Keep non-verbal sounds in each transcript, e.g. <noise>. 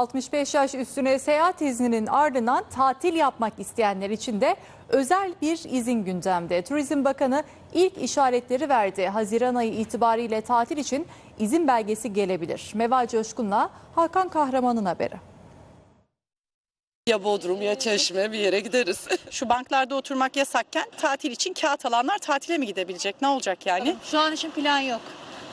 65 yaş üstüne seyahat izninin ardından tatil yapmak isteyenler için de özel bir izin gündemde. Turizm Bakanı ilk işaretleri verdi. Haziran ayı itibariyle tatil için izin belgesi gelebilir. Meva Coşkun'la Hakan Kahraman'ın haberi. Ya Bodrum ya Çeşme bir yere gideriz. <laughs> Şu banklarda oturmak yasakken tatil için kağıt alanlar tatile mi gidebilecek? Ne olacak yani? Şu an için plan yok.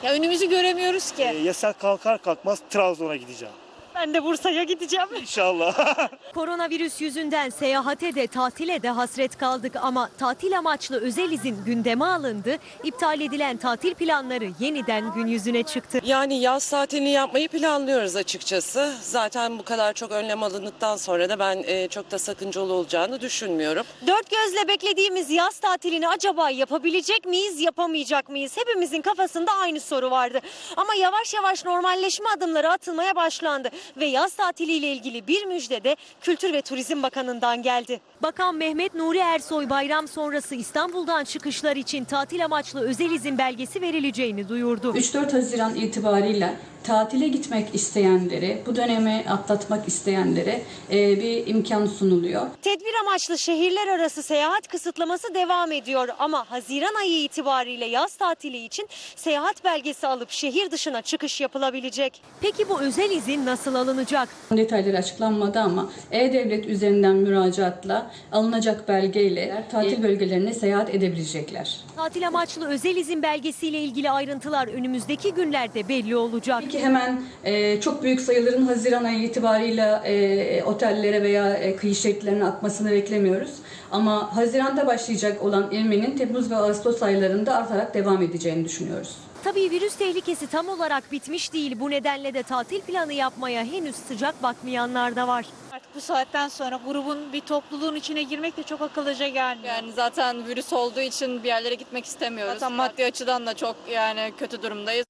Ya önümüzü göremiyoruz ki. E, yasak kalkar kalkmaz Trabzon'a gideceğim. Ben de Bursa'ya gideceğim. İnşallah. <laughs> Koronavirüs yüzünden seyahate de tatile de hasret kaldık ama tatil amaçlı özel izin gündeme alındı. İptal edilen tatil planları yeniden gün yüzüne çıktı. Yani yaz tatilini yapmayı planlıyoruz açıkçası. Zaten bu kadar çok önlem alındıktan sonra da ben e, çok da sakıncalı olacağını düşünmüyorum. Dört gözle beklediğimiz yaz tatilini acaba yapabilecek miyiz, yapamayacak mıyız? Hepimizin kafasında aynı soru vardı. Ama yavaş yavaş normalleşme adımları atılmaya başlandı ve yaz tatiliyle ilgili bir müjde de Kültür ve Turizm Bakanı'ndan geldi. Bakan Mehmet Nuri Ersoy bayram sonrası İstanbul'dan çıkışlar için tatil amaçlı özel izin belgesi verileceğini duyurdu. 3-4 Haziran itibariyle tatile gitmek isteyenlere, bu dönemi atlatmak isteyenlere e, bir imkan sunuluyor. Tedbir amaçlı şehirler arası seyahat kısıtlaması devam ediyor ama Haziran ayı itibariyle yaz tatili için seyahat belgesi alıp şehir dışına çıkış yapılabilecek. Peki bu özel izin nasıl alınacak? Detayları açıklanmadı ama E-Devlet üzerinden müracaatla alınacak belgeyle tatil bölgelerine seyahat edebilecekler. Tatil amaçlı özel izin belgesiyle ilgili ayrıntılar önümüzdeki günlerde belli olacak. Ki hemen e, çok büyük sayıların Haziran ayı itibariyle e, otellere veya e, kıyı şeritlerine akmasını beklemiyoruz. Ama Haziran'da başlayacak olan ilmenin Temmuz ve Ağustos aylarında artarak devam edeceğini düşünüyoruz. Tabii virüs tehlikesi tam olarak bitmiş değil. Bu nedenle de tatil planı yapmaya henüz sıcak bakmayanlar da var. Artık bu saatten sonra grubun bir topluluğun içine girmek de çok akıllıca gelmiyor. Yani zaten virüs olduğu için bir yerlere gitmek istemiyoruz. Zaten maddi açıdan da çok yani kötü durumdayız.